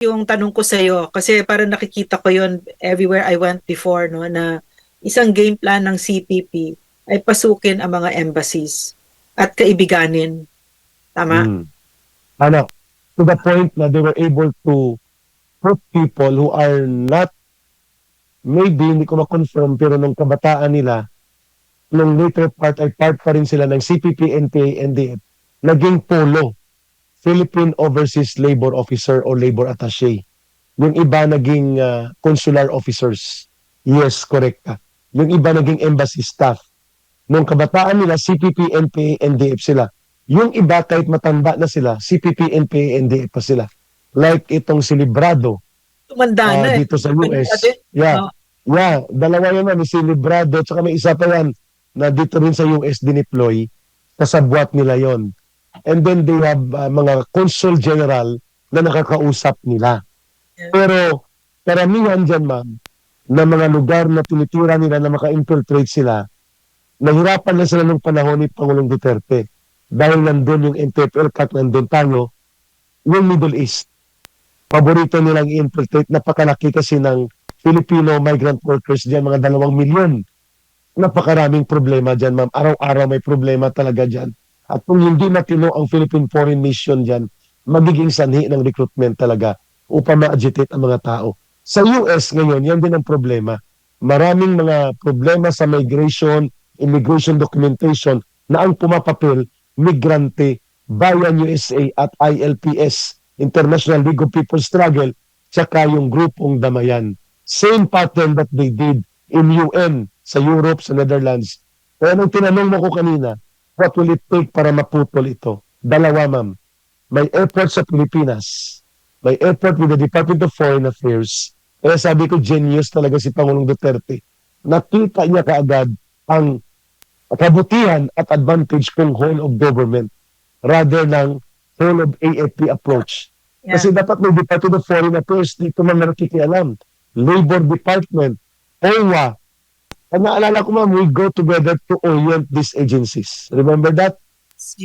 yung tanong ko sa iyo kasi parang nakikita ko yon everywhere I went before no na isang game plan ng CPP ay pasukin ang mga embassies at kaibiganin. Tama? Mm. Ano, to the point na they were able to put people who are not maybe hindi ko ma-confirm pero nung kabataan nila nung later part ay part pa rin sila ng CPP, NPA, NDF naging polo Philippine Overseas Labor Officer o Labor Attaché. Yung iba naging ah, consular officers. Yes, correct ka. Yung iba naging embassy staff. Nung kabataan nila, CPP, NPA, NDF sila. Yung iba kahit matanda na sila, CPP, NPA, NDF pa sila. Like itong si Librado Tumanda ah, na eh. dito sa US. Yeah. Oh. Yeah, dalawa yun na, si Librado, tsaka may isa pa yan na dito rin sa US dineploy, kasabwat nila yon. And then they have uh, mga consul general na nakakausap nila. Yeah. Pero karamihan dyan, ma'am, na mga lugar na tinitira nila na maka-infiltrate sila, nahirapan na sila nung panahon ni Pangulong Duterte. Dahil nandun yung NTFL, kat nandun tayo, yung Middle East. Paborito nilang i-infiltrate. Napakalaki kasi ng Filipino migrant workers dyan, mga dalawang milyon. Napakaraming problema dyan, ma'am. Araw-araw may problema talaga dyan. At kung hindi matino ang Philippine Foreign Mission dyan, magiging sanhi ng recruitment talaga upang ma-agitate ang mga tao. Sa US ngayon, yan din ang problema. Maraming mga problema sa migration, immigration documentation na ang pumapapil, migrante, Bayan USA at ILPS, International League of People Struggle, tsaka yung grupong Damayan. Same pattern that they did in UN, sa Europe, sa Netherlands. Kaya nung tinanong mo ko kanina, what will it take para maputol ito? Dalawa, ma'am. May effort sa Pilipinas. May effort with the Department of Foreign Affairs. Kaya sabi ko, genius talaga si Pangulong Duterte. Nakita niya kaagad ang kabutihan at advantage kung whole of government rather ng whole of AFP approach. Yeah. Kasi dapat may Department of Foreign Affairs dito man nakikialam. Labor Department, OWA. Ang naalala ko ma'am, we go together to orient these agencies. Remember that?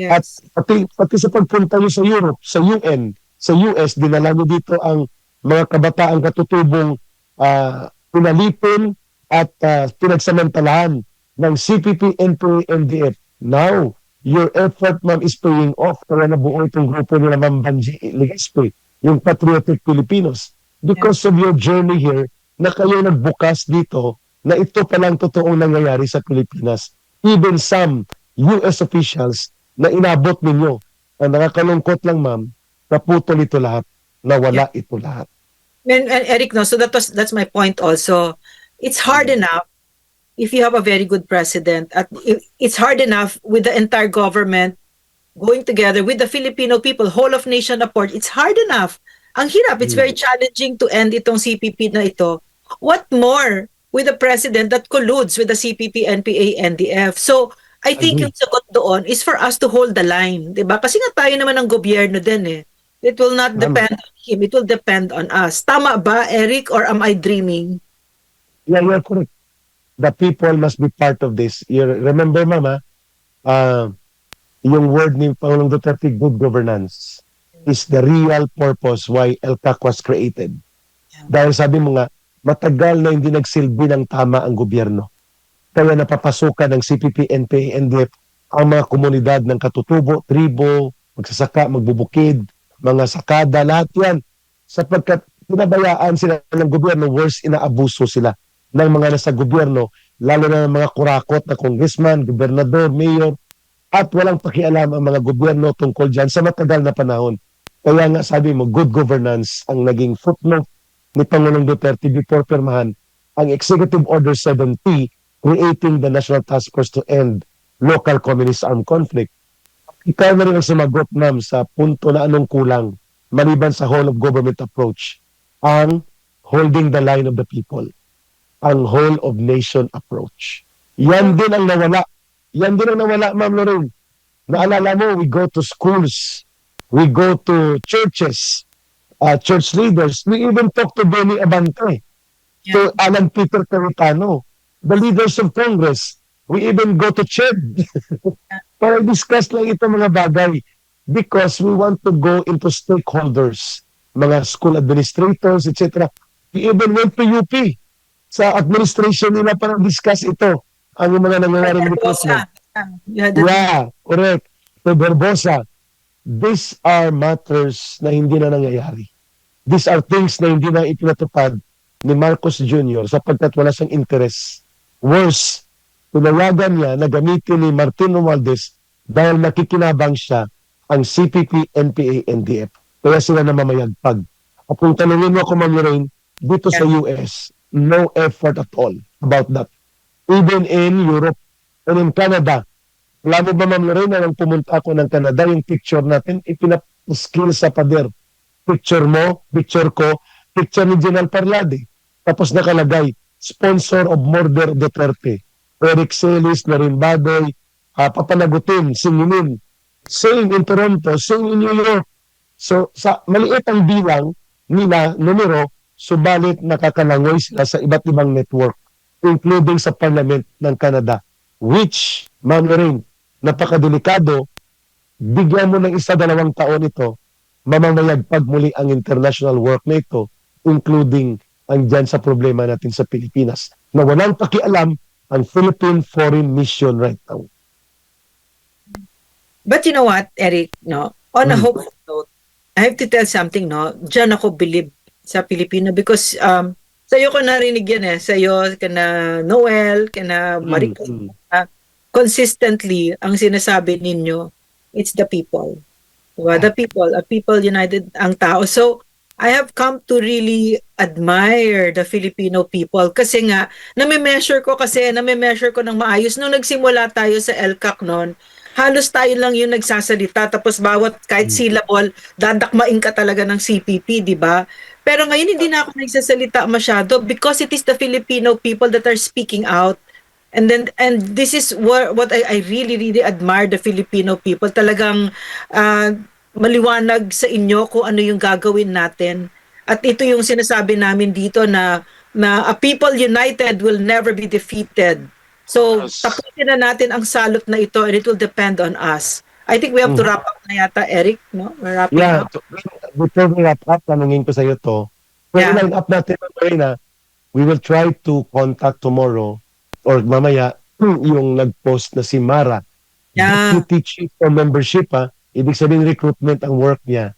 At Yes. pati, pati sa pagpunta nyo sa Europe, sa UN, sa US, dinala nyo dito ang mga kabataang katutubong uh, pinalipin at uh, pinagsamantalahan ng CPP, NPA, NDF. Now, your effort, ma'am, is paying off. Kaya nabuo itong grupo nila, ma'am Banji Legaspi, yung Patriotic Filipinos. Because of your journey here, na kayo nagbukas dito na ito palang totoong nangyayari sa Pilipinas. Even some US officials na inabot ninyo. Ang nakakalungkot lang, ma'am, naputol ito lahat, nawala ito lahat. And, and Eric, no, so that was that's my point also. It's hard enough if you have a very good president. At it- it's hard enough with the entire government going together with the Filipino people, whole of nation support. It's hard enough. Ang hirap. It's very challenging to end itong CPP na ito. What more with a president that colludes with the CPP, NPA, NDF? So, I think Agree. yung sagot doon is for us to hold the line, 'di ba? Kasi nga tayo naman ang gobyerno din eh. It will not depend on him, it will depend on us. Tama ba, Eric, or am I dreaming? Yeah, you're correct. The people must be part of this. You remember, mama, uh, yung word ni Pangulong Duterte, good governance, is the real purpose why LCAC was created. Yeah. Dahil sabi mo nga, matagal na hindi nagsilbi ng tama ang gobyerno. Kaya napapasukan ng CPP, NPA, NDF ang mga komunidad ng katutubo, tribo, magsasaka, magbubukid, mga sakada, lahat yan. Sapagkat pinabayaan sila ng gobyerno, worse, inaabuso sila ng mga nasa gobyerno, lalo na ng mga kurakot na congressman, gobernador, mayor, at walang pakialam ang mga gobyerno tungkol dyan sa matagal na panahon. Kaya nga sabi mo, good governance ang naging footnote ni Pangulong Duterte before pirmahan ang Executive Order 7P creating the National Task Force to End Local Communist Armed Conflict. Ikaw na rin ang sumagot, ma'am, sa punto na anong kulang maliban sa whole of government approach ang holding the line of the people ang whole of nation approach. Yan din ang nawala. Yan din ang nawala, Ma'am Lorraine. Naalala mo, we go to schools, we go to churches, uh, church leaders, we even talk to Benny Abante, to Alan Peter Cayetano, the leaders of Congress. We even go to CHED para discuss lang ito mga bagay because we want to go into stakeholders mga school administrators, etc. He even went to UP sa administration nila para discuss ito ang mga nangyayaring recruitment. You had the- Yeah, correct. So, Barbosa, these are matters na hindi na nangyayari. These are things na hindi na ipinatupad ni Marcos Jr. sapagkat wala siyang interest. Worse, tinawagan niya na gamitin ni Martin Romualdez dahil nakikinabang siya ang CPP, NPA, NDF. Kaya sila namamayagpag. At kung tanungin mo ako, Ma'am Lorraine, dito sa US, no effort at all about that. Even in Europe and in Canada, alam mo ba, Ma'am Lorena, nang pumunta ako ng Canada, yung picture natin, ipinaskill sa pader. Picture mo, picture ko, picture ni General Parlade. Tapos nakalagay, sponsor of Murder Duterte. Eric Celis, Lorin Badoy, uh, papanagutin, singinin. Same in Toronto, same in New York. So, sa maliit ang bilang nila, numero, subalit nakakalangoy sila sa iba't ibang network, including sa Parliament ng Canada, which, Ma'am Lorraine, napakadelikado, bigyan mo ng isa dalawang taon ito, mamamayagpag muli ang international work na ito, including ang dyan sa problema natin sa Pilipinas, na walang pakialam ang Philippine Foreign Mission right now. But you know what, Eric, no? On a Mm. hopeful note, I have to tell something, no? Diyan ako believe sa Pilipino because um, sa'yo ko narinig yan eh. Sa'yo, kana Noel, kana Maricel, Mm, mm. Consistently, ang sinasabi ninyo, it's the people. Diba? The people, a people united ang tao. So, I have come to really admire the Filipino people kasi nga, nami-measure ko kasi, nami-measure ko ng maayos. Nung nagsimula tayo sa LCAC noon, halos tayo lang yung nagsasalita tapos bawat kahit syllable, dadakmain ka talaga ng CPP, di ba? Pero ngayon hindi na ako nagsasalita masyado because it is the Filipino people that are speaking out And then and this is what what I, I really really admire the Filipino people. Talagang ah, maliwanag sa inyo kung ano yung gagawin natin. At ito yung sinasabi namin dito na na a people united will never be defeated. So Yes. tapusin na natin ang salot na ito and it will depend on us. I think we have to Mhm. wrap up na yata, Eric, no? We're wrapping Yeah, up. to- before we wrap up, tanungin ko sa iyo to. Kung Yeah. line up natin, Marina, we will try to contact tomorrow or mamaya yung nag-post na si Mara. Yeah. Deputy Chief for Membership, ha? Ibig sabihin recruitment ang work niya.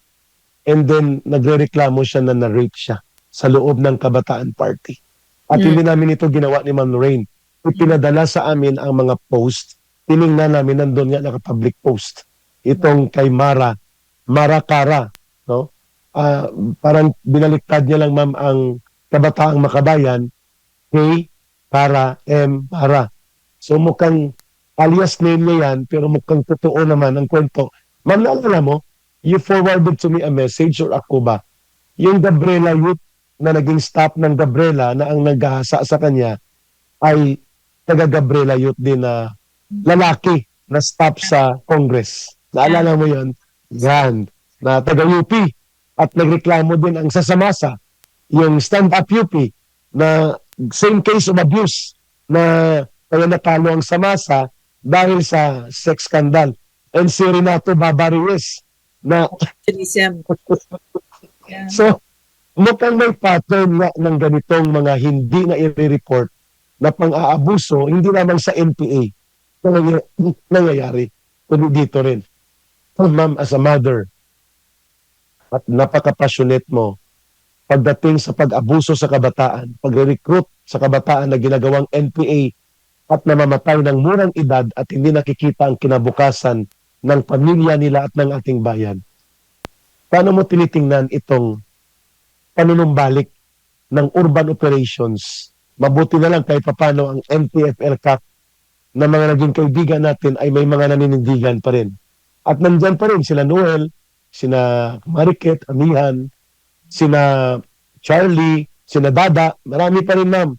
And then, nagre-reklamo siya na na-rape siya sa loob ng Kabataan Party. At Mm. hindi namin ito ginawa ni Ma'am Lorraine. Ipinadala sa amin ang mga post. Tiningnan namin, nandun nga naka-public post. Itong kay Mara, Mara Cara, no? Ah, parang binaliktad niya lang ma'am ang Kabataang Makabayan, K, Para, M, Para. So mukhang alias name niya yan, pero mukhang totoo naman ang kwento. Ma'am, naalala mo, you forwarded to me a message or ako ba? Yung Gabriela Youth na naging staff ng Gabriela na ang naghahasa sa kanya ay taga Gabriela Youth din na lalaki na staff sa Congress. Naalala mo yon? Yan. Na taga UP. At nagreklamo din ang sasamasa, yung stand-up UP na same case of abuse na kaya natalo ang samasa dahil sa sex scandal. And si Renato Babaruiz na. Yeah. So, mukhang may pattern nga ng ganitong mga hindi na i-report na pang-aabuso, hindi lamang sa NPA na nangy- nangyayari, kundi dito rin. So, ma'am, as a mother, at napaka-passionate mo, pagdating sa pag-abuso sa kabataan, pag-recruit sa kabataan na ginagawang NPA at namamatay ng murang edad at hindi nakikita ang kinabukasan ng pamilya nila at ng ating bayan. Paano mo tinitingnan itong panunumbalik ng urban operations? Mabuti na lang kahit papano ang NTFL Cup na mga naging kaibigan natin ay may mga naninindigan pa rin. At nandyan pa rin sila Noel, sina Mariket, Amihan, sina Charlie, sina Dada, marami pa rin ma'am.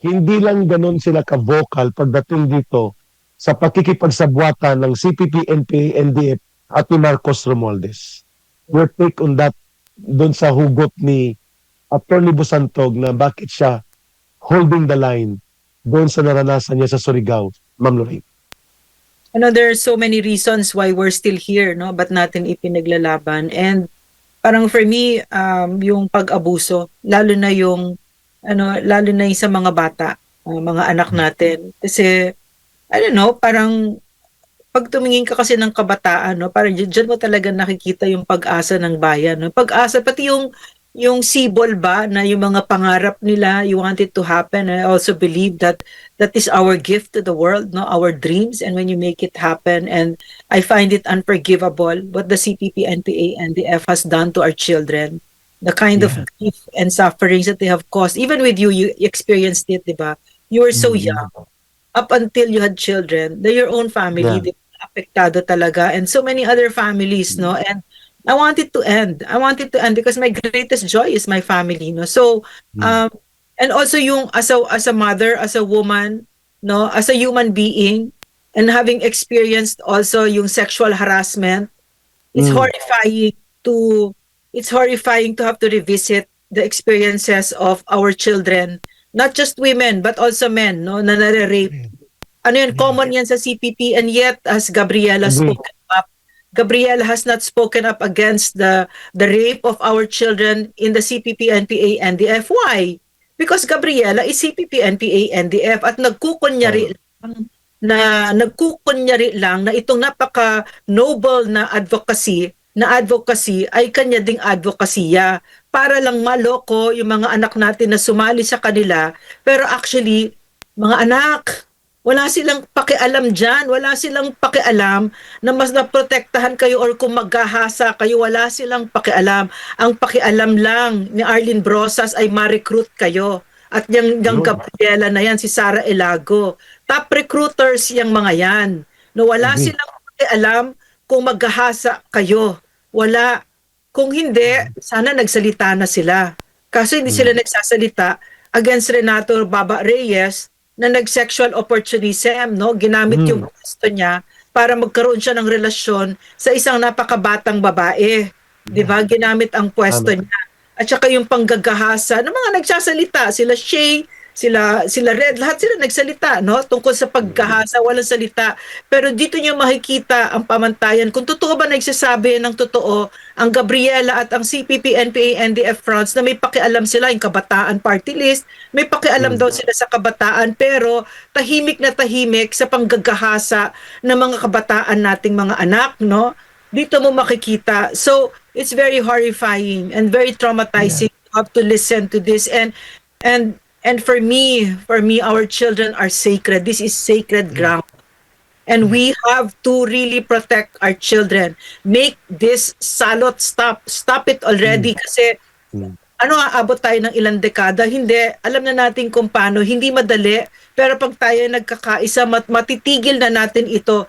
Hindi lang ganun sila ka-vocal pagdating dito sa pakikipagsabwatan ng CPP, NPA, NDF at ni Marcos Romualdez. Your take on that doon sa hugot ni Attorney Busantog na bakit siya holding the line doon sa naranasan niya sa Surigao, Ma'am Lorraine. ano there are so many reasons why we're still here no but natin ipinaglalaban and parang for me, um, yung pag-abuso, lalo na yung, ano, lalo na yung sa mga bata, uh, mga anak natin. Kasi, I don't know, parang, pag tumingin ka kasi ng kabataan, no, parang dyan mo talaga nakikita yung pag-asa ng bayan. No? Pag-asa, pati yung, yung sibol ba na yung mga pangarap nila, you want it to happen. I also believe that that is our gift to the world, no, our dreams. And when you make it happen, and I find it unforgivable what the CPP, NPA, and the F has done to our children. The kind of Yeah. grief and sufferings that they have caused. Even with you, you experienced it, di ba? You were so Mm. young up until you had children. They're your own family. Yeah. Apektado talaga. And so many other families, no? And I want it to end. I want it to end because my greatest joy is my family, no? So, Mm. um, and also yung as a, as a mother, as a woman, no? As a human being, and having experienced also yung sexual harassment, it's Mm. horrifying to, it's horrifying to have to revisit the experiences of our children. Not just women, but also men, no? Na nare-rape. Ano yan, common yan sa CPP and yet as Gabriela Agree. spoken up, Gabriela has not spoken up against the the rape of our children in the CPP, NPA, NDF. Why? Because Gabriela is CPP, NPA, NDF at nagkukunyari lang na nagkukunyari lang na itong napaka noble na advocacy na advocacy ay kanya ding advokasya para lang maloko yung mga anak natin na sumali sa kanila pero actually mga anak wala silang pakialam dyan. Wala silang pakialam na mas naprotektahan kayo or kung maghahasa kayo, wala silang pakialam. Ang pakialam lang ni Arlene Brosas ay ma-recruit kayo. At yung, yung Yun. Gabriela na yan, si Sara Elago. Top recruiters yung mga yan. No, wala Agree. silang pakialam kung maghahasa kayo. Wala. Kung hindi, sana nagsalita na sila. Kaso hindi sila nagsasalita against Renato Baba Reyes na nag-sexual opportunism, no? Ginamit Mm. yung gusto niya para magkaroon siya ng relasyon sa isang napakabatang babae. 'Di ba? Ginamit ang pwesto Tama. niya. At saka yung panggagahasa ng mga nagsasalita, sila Shay, sila sila Red, lahat sila nagsalita, no? Tungkol sa paggahasa, walang salita. Pero dito niyo makikita ang pamantayan kung totoo ba nagsasabi ng totoo ang Gabriela at ang CPP, NPA, NDF fronts na may pakialam sila yung kabataan party list, may pakialam Mm. daw sila sa kabataan pero tahimik na tahimik sa panggagahasa ng mga kabataan nating mga anak, no? Dito mo makikita. So, it's very horrifying and very traumatizing to have to listen to this and and and for me, for me our children are sacred. This is sacred ground. And we have to really protect our children. Make this salot stop. Stop it already kasi Mm. ano aabot tayo ng ilang dekada? Hindi. Alam na natin kung paano. Hindi madali. Pero pag tayo nagkakaisa, mat matitigil na natin ito.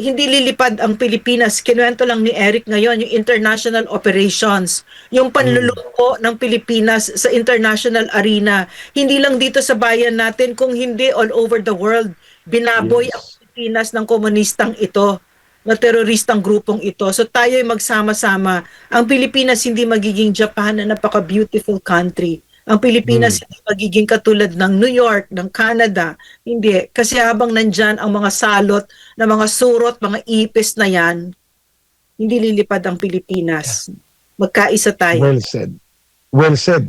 Hindi lilipad ang Pilipinas. Kinuwento lang ni Eric ngayon, yung international operations, yung panlulungko ng Pilipinas sa international arena. Hindi lang dito sa bayan natin, kung hindi all over the world. Binaboy Yes. ang Pilipinas ng komunistang ito na teroristang grupong ito. So tayo ay magsama-sama. Ang Pilipinas hindi magiging Japan na napaka-beautiful country. Ang Pilipinas hindi magiging katulad ng New York, ng Canada. Hindi. Kasi habang nandyan ang mga salot na mga surot, mga ipis na yan, hindi lilipad ang Pilipinas. Magkaisa tayo. Well said. Well said.